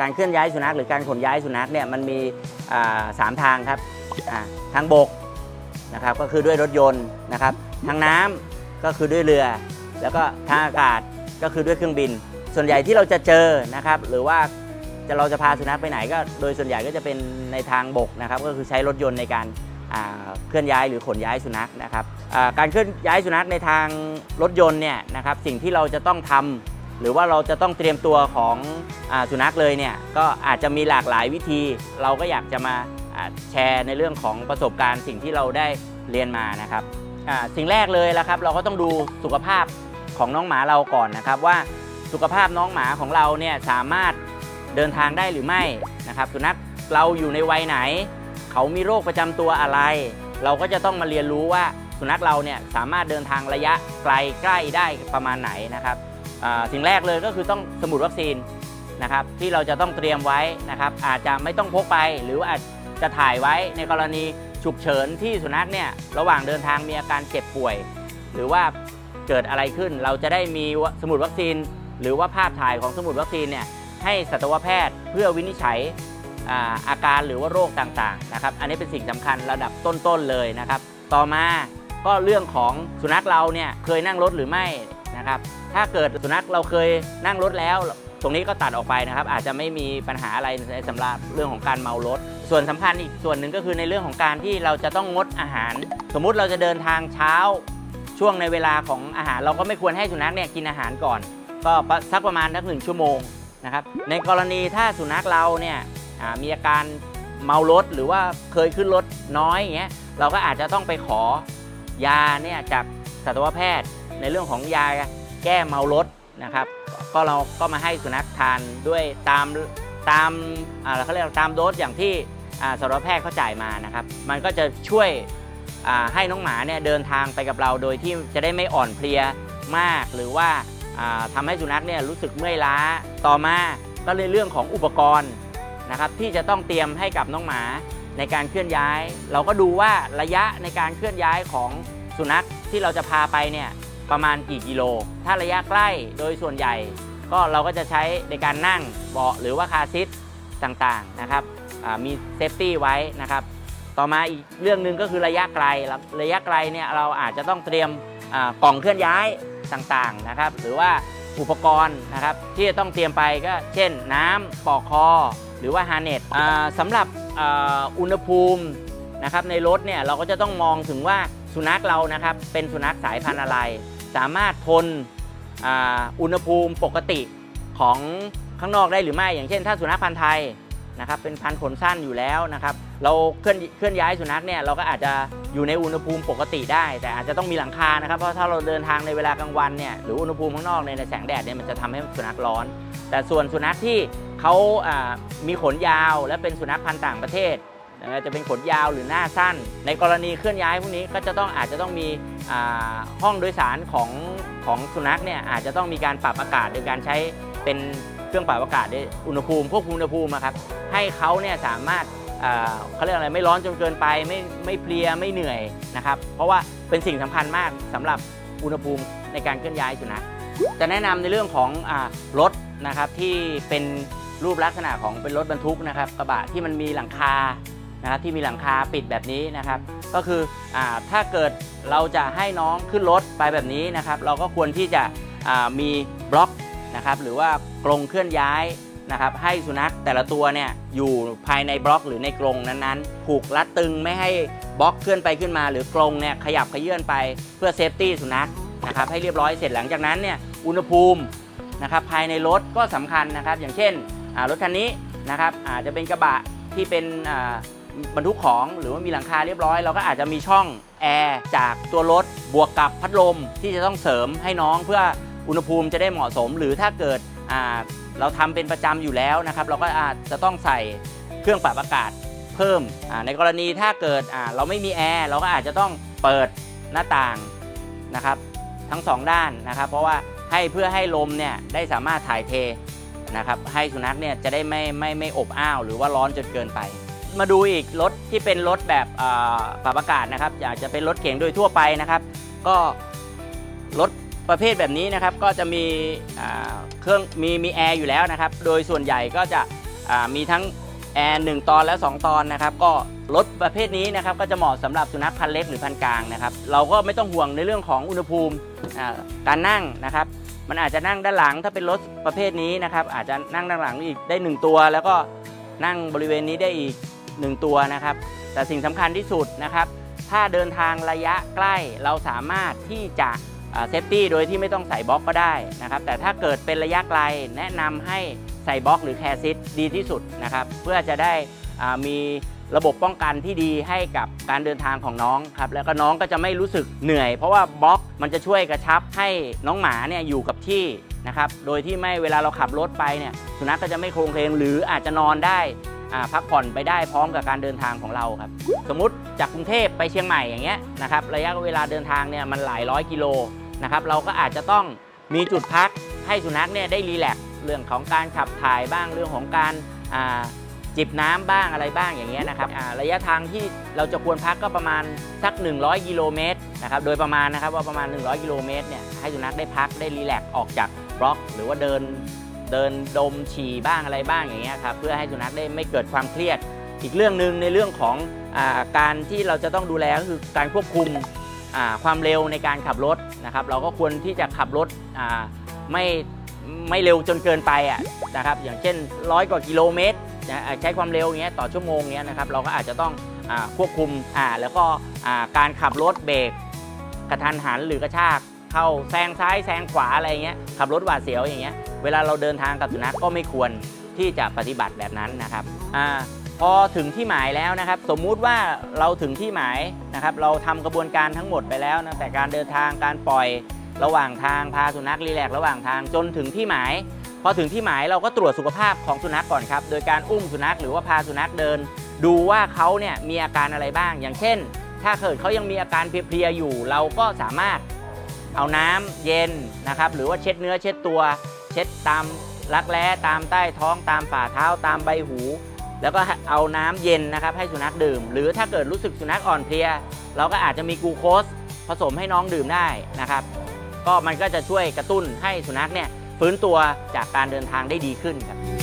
การเคลื่อนย้ายสุนัขหรือการขนย้ายสุนัขเนี่ยมันมีสามทางครับทางบกนะครับก็คือด้วยรถยนต์นะครับทางน้ำก็คือด้วยเรือ แล้วก็ทางอากาศก็คือด้วยเครื่องบิน ส่วนใหญ่ที่เราจะเจอนะครับหรือว่าจะเราจะพาสุนัขไปไหนก็โดยส่วนใหญ่ก็จะเป็นในทางบกนะครับก็คือใช้รถยนต์ในการเคลื่อนย้ายหรือขนย้ายสุนัขนะครับการเคลื่อนย้ายสุนัขในทางรถยนต์เนี่ยนะครับสิ่งที่เราจะต้องทำ หรือว่าเราจะต้องเตรียมตัวของอสุนัขเลยเนี่ยก็อาจจะมีหลากหลายวิธี เราก็อยากจะมาแชร์ในเรื่องของประสบการณ์สิ่งที่เราได้เรียนมานะครับสิ่งแรกเลยละครับ เราก็ต้องดูสุขภาพของน้องหมาเราก่อนนะครับ ว่าสุขภาพน้องหมาของเราเนี่ยสามารถเดินทางได้หรือไม่นะครับ สุนัขเราอยู่ในวัยไหน เขามีโรคประจำตัวอะไร เราก็จะต้องมาเรียนรู้ว่าสุนัขเราเนี่ยสามารถเดินทางระยะไกลใกล้ได้ประมาณไหนนะครับ สิ่งแรกเลยก็คือต้องสมุดวัคซีนนะครับที่เราจะต้องเตรียมไว้นะครับอาจจะไม่ต้องพกไปหรือว่าอาจจะถ่ายไว้ในกรณีฉุกเฉินที่สุนัขเนี่ยระหว่างเดินทางมีอาการเจ็บป่วย หรือว่าเกิดอะไรขึ้น เราจะได้มีสมุดวัคซีน หรือว่าภาพถ่ายของสมุดวัคซีนเนี่ยให้สัตวแพทย์เพื่อวินิจฉัยอาการหรือว่าโรคต่างๆนะครับอันนี้เป็นสิ่งสำคัญระดับต้นๆเลยนะครับ ต่อมาก็เรื่องของสุนัขเราเนี่ยเคยนั่งรถหรือไม่ นะครับ ถ้าเกิดสุนัขเราเคยนั่งรถแล้ว ตรงนี้ก็ตัดออกไปนะครับ อาจจะไม่มีปัญหาอะไรในสำหรับเรื่องของการเมารถ ส่วนสำคัญอีกส่วนหนึ่งก็คือในเรื่องของการที่เราจะต้องงดอาหาร สมมุติเราจะเดินทางเช้า ช่วงในเวลาของอาหาร เราก็ไม่ควรให้สุนัขเนี่ยกินอาหารก่อน ก็สักประมาณสักหนึ่งชั่วโมงนะครับ ในกรณีถ้าสุนัขเราเนี่ยมีอาการเมารถหรือว่าเคยขึ้นรถน้อยอย่างเงี้ยเราก็อาจจะต้องไปขอยาเนี่ยจาก สัตวแพทย์ ในเรื่องของยาแก้เมารถนะครับ ก็เราก็มาให้สุนัขทานด้วยตามตามอ่าเขาเรียกตามโดสอย่างที่สัตวแพทย์เขาจ่ายมานะครับ มันก็จะช่วยให้น้องหมาเนี่ยเดินทางไปกับเราโดยที่จะได้ไม่อ่อนเพลียมากหรือว่าทำาให้สุนัขเนี่ยรู้สึกเมื่อยล้าต่อมาก็เลยเรื่องของอุปกรณ์นะครับที่จะต้องเตรียมให้กับน้องหมาในการเคลื่อนย้าย เราก็ดูว่าระยะในการเคลื่อนย้ายของ สุนัขที่เราจะพาไปเนี่ยประมาณกี่กิโล ถ้าระยะใกล้โดยส่วนใหญ่ ก็เราก็จะใช้ในการนั่งเบาะหรือว่าคาซิทต่างๆนะครับมีเซฟตี้ไว้นะครับ ต่อมาอีกเรื่องหนึ่งก็คือระยะไกล ระยะไกลเนี่ยเราอาจจะต้องเตรียมกล่องเคลื่อนย้ายต่างๆนะครับ หรือว่าอุปกรณ์นะครับที่จะต้องเตรียมไปก็เช่น น้ำปอกคอ หรือว่าฮาร์เน็ตอ่าสำหรับอุณหภูมินะครับในรถเนี่ยเราก็จะต้องมองถึงว่า สุนัขเรานะครับเป็นสุนัขสายพันธุ์อะไร สามารถทนอ,อุณหภูมิปกติของข้างนอกได้หรือไม่ อย่างเช่น ถ้าสุนัขพันธุ์ไทยนะครับเป็นพันธุ์ขนสั้นอยู่แล้วนะครับ เราเคลื่อนเคลื่อนย้ายสุนัขเนี่ยเราก็อาจจะอยู่ในอุณหภูมิปกติได้ แต่อาจจะต้องมีหลังคานะครับเพราะถ้าเราเดินทางในเวลากลางวันเนี่ยหรืออุณหภูมิข้างนอกในแสงแดดเนี่ยมันจะทำให้สุนัขร้อน แต่ส่วนสุนัขที่เขามีขนยาวและเป็นสุนัขพันธุ์ต่างประเทศ จะเป็นขนยาวหรือหน้าสั้น ในกรณีเคลื่อนย้ายพวกนี้ก็จะต้องอาจจะต้องมีห้องโดยสารของของสุนัขเนี่ยอาจจะต้องมีการปรับอากาศโดยการใช้เป็นเครื่องปรับอากาศด้วยอุณหภูมิควบคุมอุณหภูมิอะครับให้เขาเนี่ยสามารถเขาเรียกอะไรไม่ร้อนจนเกินไปไม่ไม่เพลียไม่เหนื่อยนะครับ เพราะว่าเป็นสิ่งสำคัญมากสำหรับอุณหภูมิในการเคลื่อนย้ายสุนัขจะแนะนำในเรื่องของอรถนะครับที่เป็นรูปลักษณะของเป็นรถบรรทุกนะครับกระบะที่มันมีหลังคา นะครับที่มีหลังคาปิดแบบนี้นะครับ ก็คืออถ้าเกิดเราจะให้น้องขึ้นรถไปแบบนี้นะครับ เราก็ควรที่จะมีบล็อกนะครับ หรือว่ากรงเคลื่อนย้ายนะครับ ให้สุนัขแต่ละตัวเนี่ยอยู่ภายในบล็อกหรือในกรงนั้นๆ ผูกรัดตึงไม่ให้บล็อกเคลื่อนไปขึ้นมา หรือกรงเนี่ยขยับขยื่นไปเพื่อเซฟตี้สุนัขนะครับ ให้เรียบร้อยเสร็จหลังจากนั้นเนี่ยอุณหภูมินะครับภายในรถก็สำคัญนะครับ อย่างเช่นรถคันนี้นะครับอาจจะเป็นกระบะที่เป็น บรรทุกของหรือว่ามีหลังคาเรียบร้อยเราก็อาจจะมีช่องแอร์จากตัวรถบวกกับพัดลมที่จะต้องเสริมให้น้องเพื่ออุณหภูมิจะได้เหมาะสม หรือถ้าเกิดเราทำเป็นประจำอยู่แล้วนะครับ เราก็อาจจะต้องใส่เครื่องปรับอากาศเพิ่มในกรณีถ้าเกิดเราไม่มีแอร์เราก็อาจจะต้องเปิดหน้าต่างนะครับ ทั้งสองด้านนะครับ เพราะว่าให้เพื่อให้ลมเนี่ยได้สามารถถ่ายเทนะครับ ให้สุนัขเนี่ยจะได้ไม่ไม่ไม่อบอ้าว หรือว่าร้อนจนเกินไป มาดูอีกรถที่เป็นรถแบบปรับอากาศนะครับอยากจะเป็นรถเข็นโดยทั่วไปนะครับ ก็รถประเภทแบบนี้นะครับ ก็จะมีเครื่องมีมีแอร์อยู่แล้วนะครับ โดยส่วนใหญ่ก็จะมีทั้งแอร์หนึ่งตอนและ 2 ตอนนะครับ ก็รถประเภทนี้นะครับ ก็จะเหมาะสำหรับสุนัขพันเล็กหรือพันกลางนะครับ เราก็ไม่ต้องห่วงในเรื่องของอุณหภูมิการนั่งนะครับ มันอาจจะนั่งด้านหลังถ้าเป็นรถประเภทนี้นะครับ อาจจะนั่งด้านหลังอีกได้ 1 ตัว แล้วก็นั่งบริเวณนี้ได้อีก 1 ตัวนะครับ แต่สิ่งสำคัญที่สุดนะครับ ถ้าเดินทางระยะใกล้เราสามารถที่จะเซฟตี้โดยที่ไม่ต้องใส่บล็อกก็ได้นะครับ แต่ถ้าเกิดเป็นระยะไกลแนะนำให้ใส่บล็อกหรือแคร์ซิทดีที่สุดนะครับ เพื่อจะได้มีระบบป้องกันที่ดีให้กับการเดินทางของน้องครับ แล้วก็น้องก็จะไม่รู้สึกเหนื่อย เพราะว่าบล็อกมันจะช่วยกระชับให้น้องหมาเนี่ยอยู่กับที่นะครับ โดยที่ไม่เวลาเราขับรถไปเนี่ยสุนัขก็จะไม่โครงเคลงหรืออาจจะนอนได้ พักผ่อนไปได้พร้อมกับการเดินทางของเราครับ สมมติจากกรุงเทพไปเชียงใหม่อย่างเงี้ยนะครับระยะเวลาเดินทางเนี่ยมันหลายร้อยกิโลนะครับเราก็อาจจะต้องมีจุดพักให้สุนัขเนี่ยได้รีแลกซ์เรื่องของการขับถ่ายบ้างเรื่องของการจิบน้ำบ้างอะไรบ้างอย่างเงี้ยนะครับระยะทางที่เราจะควรพักก็ประมาณสัก 100 กิโลเมตรนะครับโดยประมาณนะครับว่าประมาณ 100 กิโลเมตรเนี่ยให้สุนัขได้พักได้รีแลกซ์ออกจากบล็อก หรือว่าเดิน เดินดมฉี่บ้างอะไรบ้างอย่างเงี้ยครับเพื่อให้สุนัขได้ไม่เกิดความเครียด อีกเรื่องหนึ่งในเรื่องของอาการที่เราจะต้องดูแลก็คือการควบคุมความเร็วในการขับรถนะครับ เราก็ควรที่จะขับรถไม่ไม่เร็วจนเกินไปอะนะครับ อย่างเช่นร้อยกว่ากิโลเมตรใช้ความเร็วอย่างเงี้ยต่อชั่วโมงเงี้ยนะครับเราก็อาจจะต้องอควบคุมอ่าแล้วก็การขับรถเบรกกระทันหันหรือกระชาก เข้าแซงซ้ายแซงขวาอะไรเงี้ยขับรถหวาดเสียวอย่างเงี้ยเวลาเราเดินทางกับสุนัขก็ไม่ควรที่จะปฏิบัติแบบนั้นนะครับอ่าพอถึงที่หมายแล้วนะครับ สมมุติว่าเราถึงที่หมายนะครับ เราทำกระบวนการทั้งหมดไปแล้วนะแต่การเดินทางการปล่อยระหว่างทางพาสุนัขรีแลกซ์ระหว่างทางจนถึงที่หมาย พอถึงที่หมายเราก็ตรวจสุขภาพของสุนัขก่อนครับ โดยการอุ้มสุนัขหรือว่าพาสุนัขเดิน ดูว่าเขาเนี่ยมีอาการอะไรบ้าง อย่างเช่น ถ้าเกิดเขายังมีอาการเพลียๆอยู่ เราก็สามารถ เอาน้ำเย็นนะครับ หรือว่าเช็ดเนื้อเช็ดตัว เช็ดตามรักแร้ตามใต้ท้องตามฝ่าเท้าตามใบหู แล้วก็เอาน้ำเย็นนะครับให้สุนัขดื่ม หรือถ้าเกิดรู้สึกสุนัขอ่อนเพลีย เราก็อาจจะมีกูโคสผสมให้น้องดื่มได้นะครับ ก็มันก็จะช่วยกระตุ้นให้สุนัขเนี่ยฟื้นตัวจากการเดินทางได้ดีขึ้นครับ